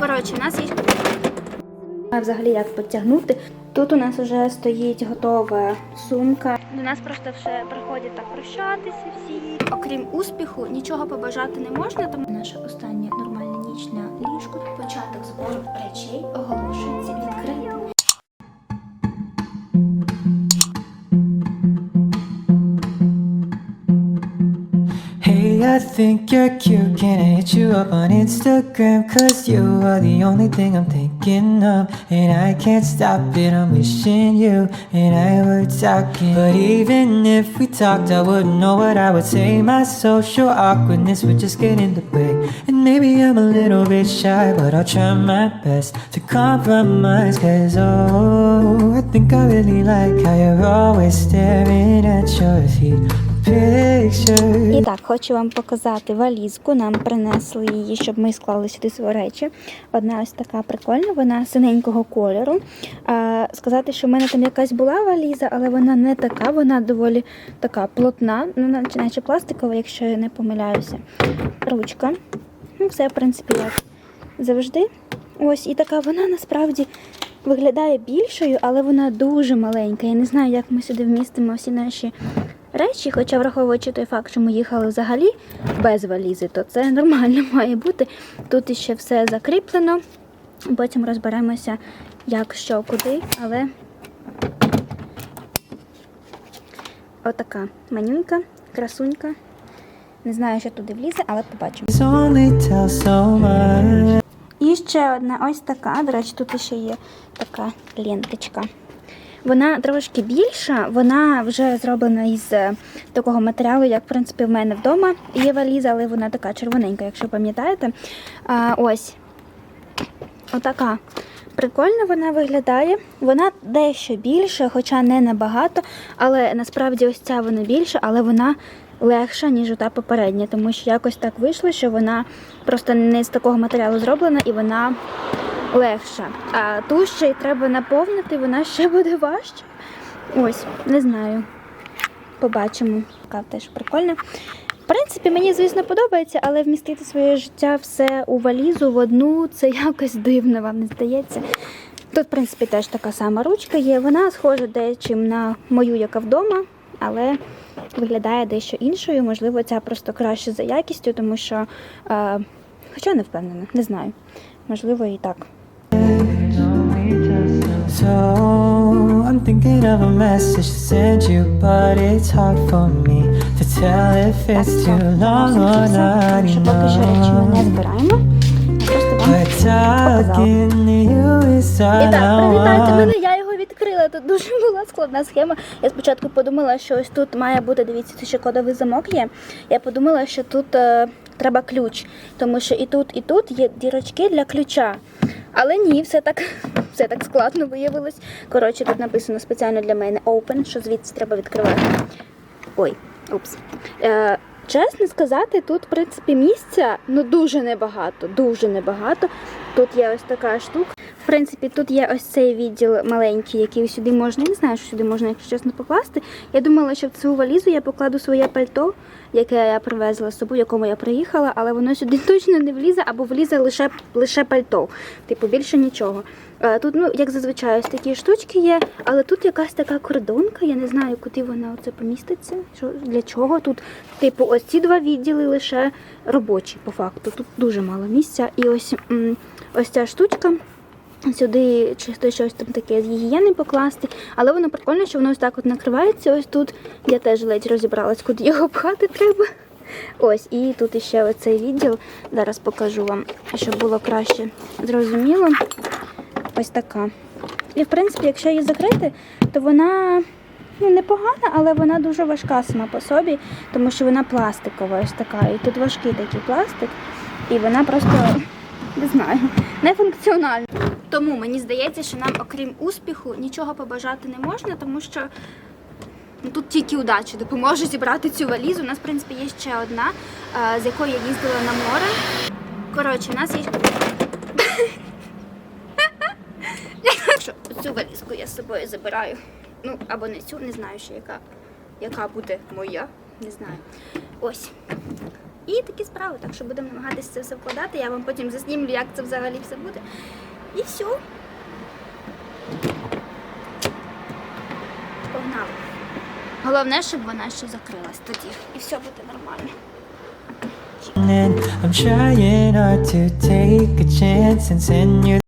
Коротше, у нас є. А взагалі як потягнути. Тут у нас вже стоїть готова сумка. До нас просто все приходять так прощатися всі. Окрім успіху, нічого побажати не можна, тому наша остання нормальна ніч на ліжку. Початок збору речей I think you're cute. Can I hit you up on Instagram? Cause you are the only thing I'm thinking of. And I can't stop it, I'm wishing you and I were talking. But even if we talked, I wouldn't know what I would say. My social awkwardness would just get in the way. And maybe I'm a little bit shy, but I'll try my best to compromise. Cause oh, I think I really like how you're always staring at your feet. І так, хочу вам показати валізку. Нам принесли її, щоб ми склали сюди свої речі. Одна ось така прикольна, вона синенького кольору. А, сказати, що в мене там якась була валіза, але вона не така, вона доволі така плотна, ну, наче пластикова, якщо я не помиляюся. Ручка. Ну, все, в принципі, як завжди. Ось, і така вона насправді виглядає більшою, але вона дуже маленька. Я не знаю, як ми сюди вмістимо всі наші речі, хоча враховуючи той факт, що ми їхали взагалі без валізи, то це нормально має бути. Тут іще все закріплено. Потім розберемося, як, що, куди, але отака манюнька, красунька. Не знаю, що туди влізе, але побачимо. І ще одна ось така. До речі, тут ще є така ленточка. Вона трошки більша, вона вже зроблена із е, такого матеріалу, як в принципі в мене вдома є валіза, але вона така червоненька, якщо пам'ятаєте. А, ось отака. Прикольно вона виглядає. Вона дещо більша, хоча не набагато. Але насправді ось ця вона більша, але вона легша, ніж та попередня, тому що якось так вийшло, що вона просто не з такого матеріалу зроблена і вона легша. А ту ще й треба наповнити, вона ще буде важча. Ось, не знаю. Побачимо. Така теж прикольна. В принципі, мені, звісно, подобається, але вмістити своє життя все у валізу в одну це якось дивно, вам не здається. Тут, в принципі, теж така сама ручка є. Вона схожа дечим на мою, яка вдома, але виглядає дещо іншою. Можливо, ця просто краще за якістю, тому що, е, хоча не впевнена, не знаю. Можливо, і так. So I'm thinking of a message to send you, but it's hard for me to tell if it's too long or not enough. But talking to you is all І так, I привітайте want. мене, я його відкрила. Тут дуже була складна схема. Я спочатку подумала, що ось тут має бути, дивіться, це ще кодовий замок є. Я подумала, що тут е, треба ключ, тому що і тут, і тут є дірочки для ключа. Але ні, все так, все так складно виявилось. Коротше, тут написано спеціально для мене open, що звідси треба відкривати. Ой, упс. Е, чесно сказати, тут, в принципі, місця ну дуже небагато, дуже небагато. Тут є ось така штука. Принципі, тут є ось цей відділ маленький, який сюди можна. Не знаю, що сюди можна, якщо чесно, покласти. Я думала, що в цю валізу я покладу своє пальто, яке я привезла з собою, якому я приїхала, але воно сюди точно не влізе, або влізе лише, лише пальто. Типу, більше нічого. Е, Тут, ну, як зазвичай, ось такі штучки є, але тут якась така кордонка, я не знаю, куди вона оце поміститься. Що, для чого тут? Типу, ось ці два відділи лише робочі, по факту. Тут дуже мало місця. І ось, ось ця штучка. Сюди чисто щось там таке з гігієни покласти, але воно прикольно, що воно ось так от накривається. Ось тут я теж ледь розібралась, куди його пхати треба. Ось, і тут іще оцей відділ. Зараз покажу вам, щоб було краще зрозуміло. Ось така. І в принципі, якщо її закрити, то вона ну, непогана, але вона дуже важка сама по собі, тому що вона пластикова, ось така. І тут важкий такий пластик, і вона просто не знаю, не функціональна. Тому мені здається, що нам, окрім успіху, нічого побажати не можна, тому що ну, тут тільки удача допоможе зібрати цю валізу. У нас, в принципі, є ще одна, е, з якою я їздила на море. Коротше, у нас є. Цю валізку я з собою забираю. Ну, або не цю, не знаю ще яка, яка буде моя. Не знаю. Ось. І такі справи. Так що будемо намагатися це все вкладати. Я вам потім заснімлю, як це взагалі все буде. І все. Погнали. Головне, щоб вона ще закрилась тоді. І все буде нормально. I'm trying hard to take a chance and send you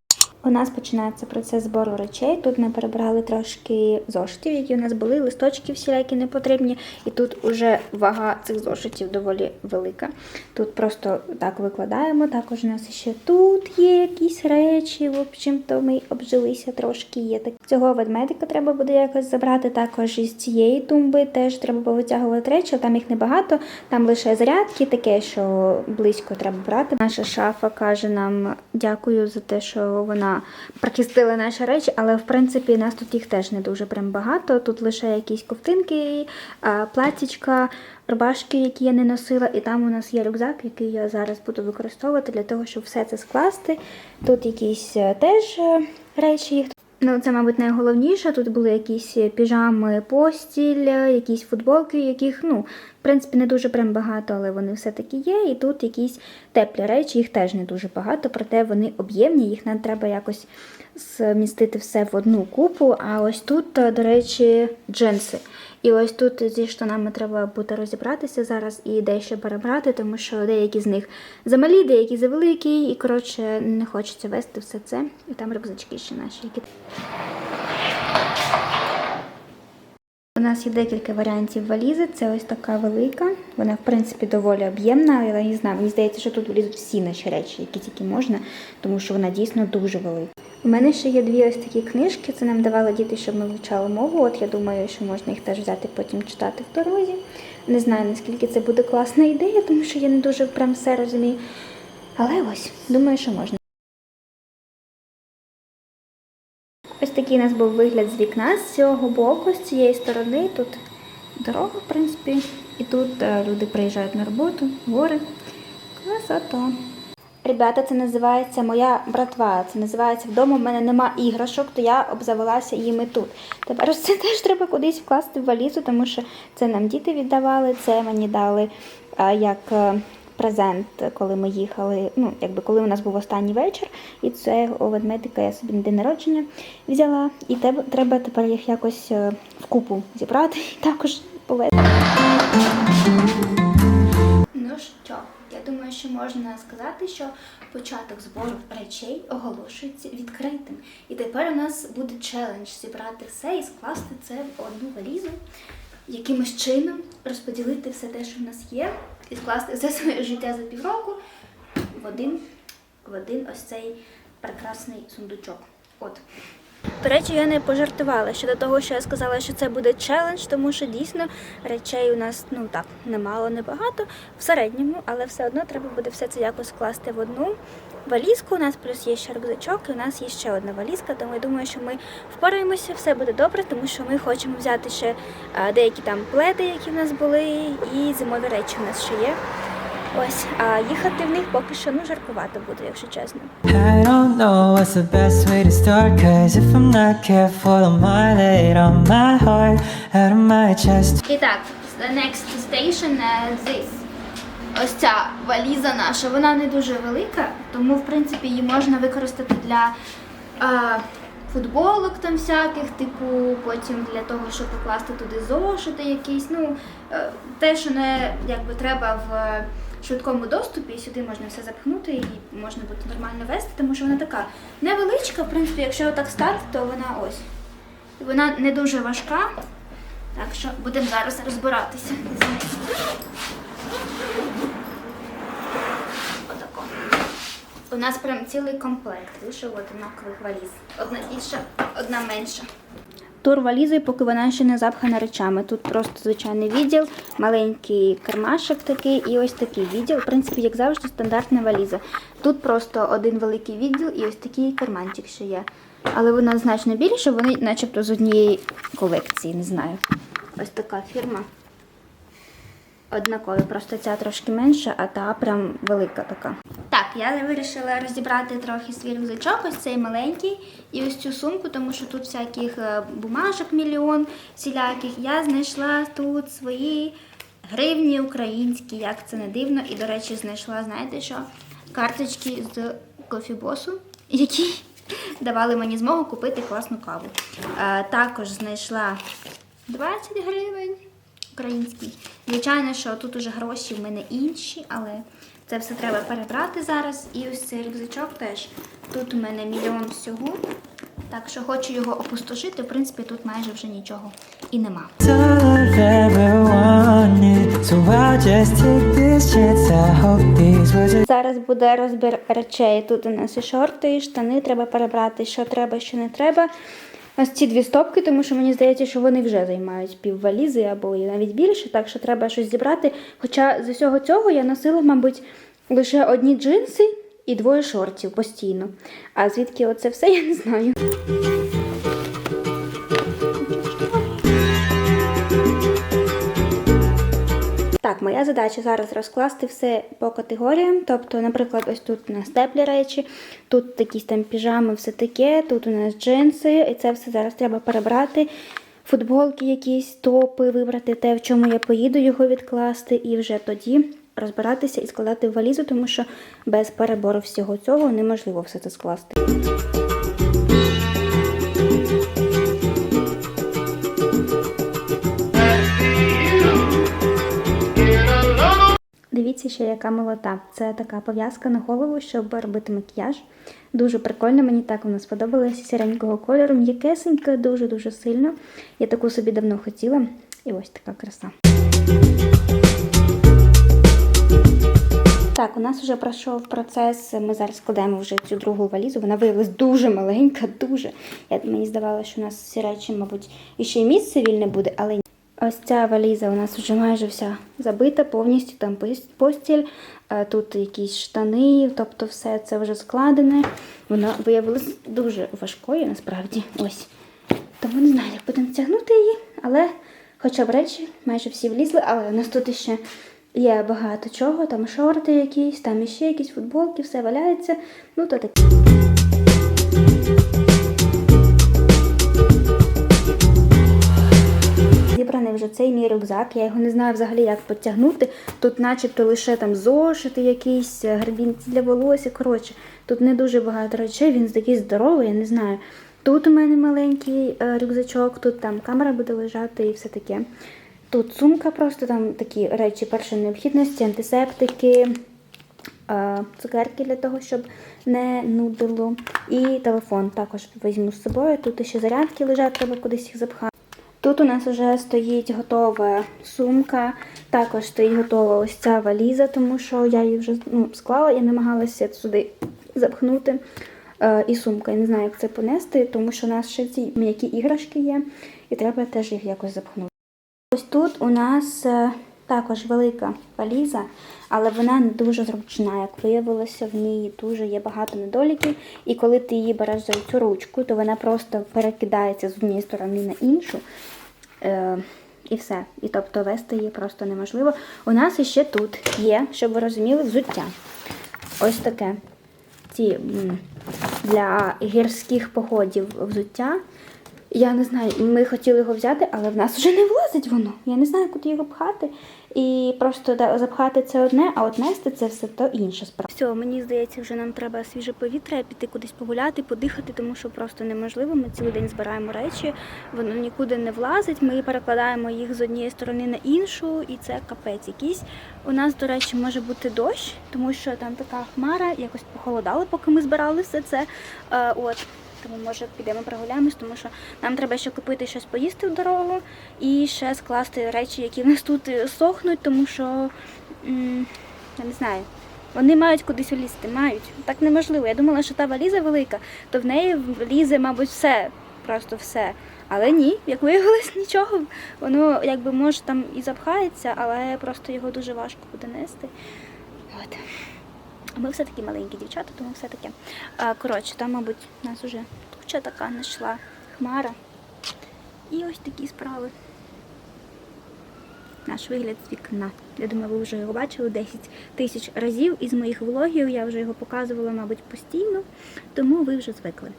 У нас починається процес збору речей. Тут ми перебрали трошки зошитів, які у нас були, листочки всілякі непотрібні. І тут уже вага цих зошитів доволі велика. Тут просто так викладаємо. Також у нас ще тут є якісь речі. В общем-то, ми обжилися трошки. Є так. Цього ведмедика треба буде якось забрати. Також із цієї тумби теж треба повитягувати речі. Там їх небагато, там лише зарядки, таке, що близько треба брати. Наша шафа каже нам дякую за те, що вона прихистила наші речі, але в принципі нас тут їх теж не дуже прям багато. Тут лише якісь ковтинки, а, платічка, рубашки, які я не носила, і там у нас є рюкзак, який я зараз буду використовувати для того, щоб все це скласти. Тут якісь е, теж е, речі. Ну, це, мабуть, найголовніше. Тут були якісь піжами, постіль, якісь футболки, яких, ну, в принципі, не дуже прям багато, але вони все-таки є. І тут якісь теплі речі, їх теж не дуже багато, проте вони об'ємні, їх нам треба якось змістити все в одну купу. А ось тут, е, до речі, джинси. І ось тут зі штанами треба буде розібратися зараз і дещо перебрати, тому що деякі з них замалі, деякі завеликі, і коротше не хочеться вести все це. І там рюкзачки ще наші. Які... У нас є декілька варіантів валізи. Це ось така велика. Вона, в принципі, доволі об'ємна, але я не знаю, мені здається, що тут влізуть всі наші речі, які тільки можна, тому що вона дійсно дуже велика. У мене ще є дві ось такі книжки. Це нам давали діти, щоб ми вивчали мову. От я думаю, що можна їх теж взяти потім читати в дорозі. Не знаю, наскільки це буде класна ідея, тому що я не дуже прям все розумію. Але ось, думаю, що можна. Ось такий у нас був вигляд з вікна з цього боку, з цієї сторони. Тут дорога, в принципі, і тут е, люди приїжджають на роботу, гори. Красота. Ребята, це називається моя братва. Це називається вдома. в мене нема іграшок, то я обзавелася їми тут. Тепер це теж треба кудись вкласти в валізу, тому що це нам діти віддавали, це мені дали як е, презент, коли ми їхали. Ну, якби коли у нас був останній вечір, і це у ведмедика я собі на день народження взяла. І треба тепер їх якось е, вкупу зібрати і також повезти. Ну що, думаю, що можна сказати, що початок збору речей оголошується відкритим. І тепер у нас буде челендж зібрати все і скласти це в одну валізу, якимось чином розподілити все те, що в нас є, і скласти все своє життя за півроку в один, в один ось цей прекрасний сундучок. От. До речі, я не пожартувала щодо того, що я сказала, що це буде челендж, тому що дійсно речей у нас ну так немало, небагато в середньому, але все одно треба буде все це якось скласти в одну валізку. У нас плюс є ще рюкзачок, і у нас є ще одна валізка. Тому я думаю, що ми впораємося, все буде добре, тому що ми хочемо взяти ще деякі там пледи, які в нас були, і зимові речі у нас ще є. Ось, а їхати в них поки що ну жаркувато буде, якщо чесно. I don't know what's the best way to start Cause if I'm not careful I might lay on my heart Out of my chest І так, the next station uh, this. Ось ця валіза наша, вона не дуже велика, тому в принципі її можна використати для е, футболок там всяких, типу, потім для того, щоб покласти туди зошити якісь. Ну, е, те, що не якби треба в швидкому доступі, сюди можна все запхнути і можна буде нормально вести, тому що вона така невеличка, в принципі, якщо отак стати, то вона ось. Вона не дуже важка. Так що будемо зараз розбиратися. Отако. У нас прям цілий комплект вийшов однакових валіз. Одна більша, одна менша. Тур валізи, поки вона ще не запхана речами. Тут просто звичайний відділ, маленький кармашок такий і ось такий відділ. В принципі, як завжди, стандартна валіза. Тут просто один великий відділ і ось такий карманчик ще є. Але вона значно більше, вони начебто з однієї колекції, не знаю. Ось така фірма. Однакові, просто ця трошки менша, а та прям велика така. Так, я вирішила розібрати трохи свій рюкзачок, ось цей маленький, і ось цю сумку, тому що тут всяких е, бумажок мільйон всіляких. Я знайшла тут свої гривні українські, як це не дивно. І, до речі, знайшла, знаєте що? Карточки з кофібосу, які давали мені змогу купити класну каву. Е, також знайшла 20 гривень український. Звичайно, що тут уже гроші в мене інші, але це все треба перебрати зараз. І ось цей рюкзачок теж. Тут у мене мільйон всього. Так що хочу його опустошити. В принципі, тут майже вже нічого і нема. Зараз буде розбір речей. Тут у нас і шорти, і штани. Треба перебрати, що треба, що не треба. Ось ці дві стопки, тому що мені здається, що вони вже займають піввалізи або навіть більше, так що треба щось зібрати. Хоча з усього цього я носила, мабуть, лише одні джинси і двоє шортів постійно. А звідки оце все, я не знаю. Так, моя задача зараз розкласти все по категоріям. Тобто, наприклад, ось тут у нас теплі речі, тут якісь там піжами, все таке, тут у нас джинси, і це все зараз треба перебрати. Футболки якісь, топи, вибрати те, в чому я поїду, його відкласти, і вже тоді розбиратися і складати в валізу, тому що без перебору всього цього неможливо все це скласти. Дивіться ще, яка молота. Це така пов'язка на голову, щоб робити макіяж. Дуже прикольно, мені так вона сподобалася сіренького кольору, м'якесенька, дуже-дуже сильно. Я таку собі давно хотіла. І ось така краса. Так, у нас вже пройшов процес. Ми зараз складаємо вже цю другу валізу. Вона виявилась дуже маленька, дуже. Я, мені здавалося, що у нас всі речі, мабуть, і ще й місце вільне буде, але ні. Ось ця валіза у нас вже майже вся забита, повністю там постіль, е, тут якісь штани, тобто все це вже складене. Вона виявилась дуже важкою насправді. Ось. Тому не знаю, як будемо тягнути її, але хоча б речі майже всі влізли, але у нас тут ще є багато чого, там шорти якісь, там іще якісь футболки, все валяється. Ну то таке. Зібраний вже цей мій рюкзак. Я його не знаю взагалі, як потягнути. Тут, начебто, лише там зошити якісь, е, гребінці для волосся. Коротше, тут не дуже багато речей, він такий здоровий, я не знаю. Тут у мене маленький е, рюкзачок, тут там камера буде лежати і все таке. Тут сумка, просто там такі речі першої необхідності, антисептики, е, цукерки для того, щоб не нудило. І телефон також візьму з собою. Тут ще зарядки лежать, треба кудись їх запхати. Тут у нас вже стоїть готова сумка, також стоїть готова ось ця валіза, тому що я її вже ну, склала і намагалася сюди запхнути. Е, і сумка. Я не знаю, як це понести, тому що у нас ще ці м'які іграшки є, і треба теж їх якось запхнути. Ось тут у нас е, також велика валіза, але вона не дуже зручна. Як виявилося, в ній дуже є багато недоліків. І коли ти її береш за цю ручку, то вона просто перекидається з однієї сторони на іншу. Е, і все. І тобто вести її просто неможливо. У нас іще тут є, щоб ви розуміли, взуття. Ось таке. Ці для гірських походів взуття. Я не знаю, ми хотіли його взяти, але в нас вже не влазить воно. Я не знаю, куди його пхати. І просто да, запхати це одне, а от нести це все то інша справа. Все, мені здається, вже нам треба свіже повітря, піти кудись погуляти, подихати, тому що просто неможливо. Ми цілий день збираємо речі, воно нікуди не влазить. Ми перекладаємо їх з однієї сторони на іншу, і це капець якийсь. У нас, до речі, може бути дощ, тому що там така хмара, якось похолодало, поки ми збирали все це. Е, от. Тому може підемо прогуляємось, тому що нам треба ще купити щось поїсти в дорогу і ще скласти речі, які в нас тут е, сохнуть, тому що я не знаю. Вони мають кудись влізти, мають. Так неможливо. Я думала, що та валіза велика, то в неї влізе, мабуть, все, просто все. Але ні, як виявилось, нічого. Воно якби може там і запхається, але просто його дуже важко буде нести. От. Ми все таки маленькі дівчата, тому все таке. Коротше, там, мабуть, у нас вже туча така знайшла хмара. І ось такі справи. Наш вигляд з вікна. Я думаю, ви вже його бачили 10 тисяч разів із моїх влогів. Я вже його показувала, мабуть, постійно, тому ви вже звикли.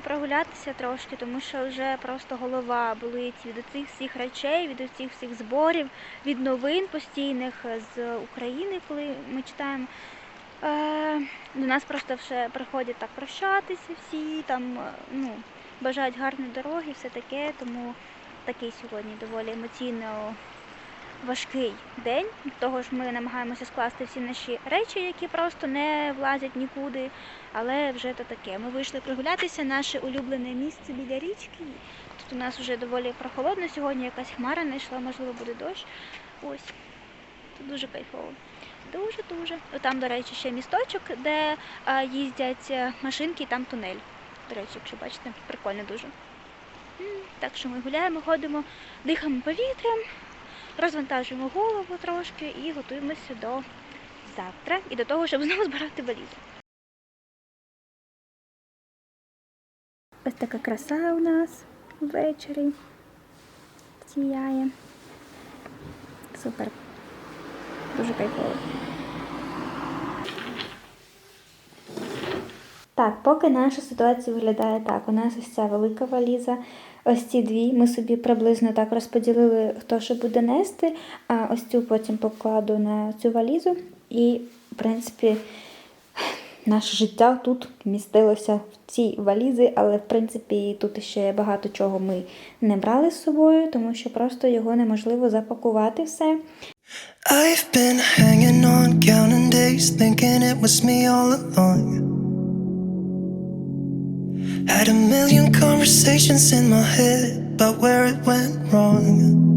Прогулятися трошки, тому що вже просто голова болить від цих всіх речей, від цих всіх зборів, від новин постійних з України, коли ми читаємо. Е, до нас просто вже приходять так прощатися всі, там е, ну, бажають гарної дороги, все таке, тому такий сьогодні доволі емоційно важкий день. Того ж ми намагаємося скласти всі наші речі, які просто не влазять нікуди. Але вже то таке. Ми вийшли прогулятися, наше улюблене місце біля річки. Тут у нас вже доволі прохолодно. Сьогодні якась хмара знайшла, можливо, буде дощ. Ось. Тут дуже кайфово. Дуже-дуже. Там, до речі, ще місточок, де їздять е, машинки, і там тунель. До речі, якщо бачите, прикольно дуже. Так що ми гуляємо, ходимо, дихаємо повітрям, розвантажуємо голову трошки і готуємося до завтра і до того, щоб знову збирати валізу. Ось така краса у нас ввечері сіяє. Супер. Дуже кайфово. Так, поки наша ситуація виглядає так. У нас ось ця велика валіза, ось ці дві. Ми собі приблизно так розподілили, хто що буде нести, а ось цю потім покладу на цю валізу. І, в принципі, наше життя тут вмістилося в цій валізі, але в принципі тут ще багато чого ми не брали з собою, тому що просто його неможливо запакувати все. I've been hanging on, counting days, thinking it was me all along. Had a million conversations in my head about where it went wrong.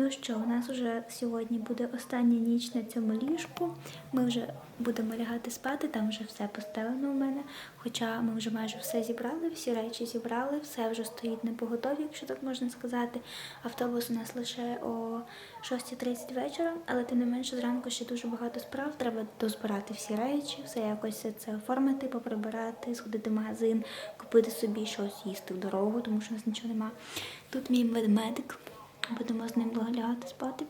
Ну що, у нас вже сьогодні буде остання ніч на цьому ліжку. Ми вже будемо лягати спати, там вже все постелено у мене. Хоча ми вже майже все зібрали, всі речі зібрали, все вже стоїть на поготові, якщо так можна сказати. Автобус у нас лише о 6.30 вечора, але тим не менше зранку ще дуже багато справ. Треба дозбирати всі речі, все якось це оформити, поприбирати, сходити в магазин, купити собі щось їсти в дорогу, тому що у нас нічого нема. Тут мій ведмедик. Будемо з ним лягати спати.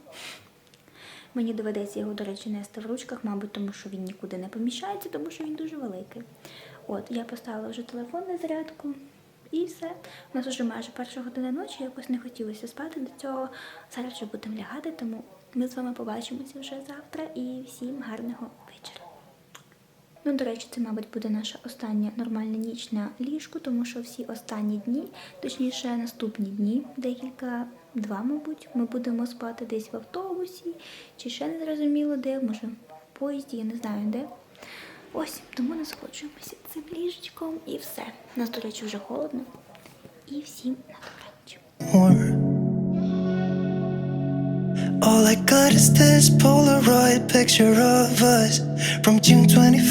Мені доведеться його, до речі, нести в ручках, мабуть, тому що він нікуди не поміщається, тому що він дуже великий. От, я поставила вже телефон на зарядку і все. У нас вже майже перша година ночі, якось не хотілося спати до цього. Зараз вже будемо лягати, тому ми з вами побачимося вже завтра і всім гарного вечора. Ну, до речі, це, мабуть, буде наша остання нормальна ніч на ліжку, тому що всі останні дні, точніше, наступні дні, декілька, два, мабуть, ми будемо спати десь в автобусі, чи ще не зрозуміло де, може, в поїзді, я не знаю де. Ось, тому насолоджуємося цим ліжечком і все. Нас, до речі, вже холодно. І всім на добраніч. All I got is this Polaroid picture of us from June 24th.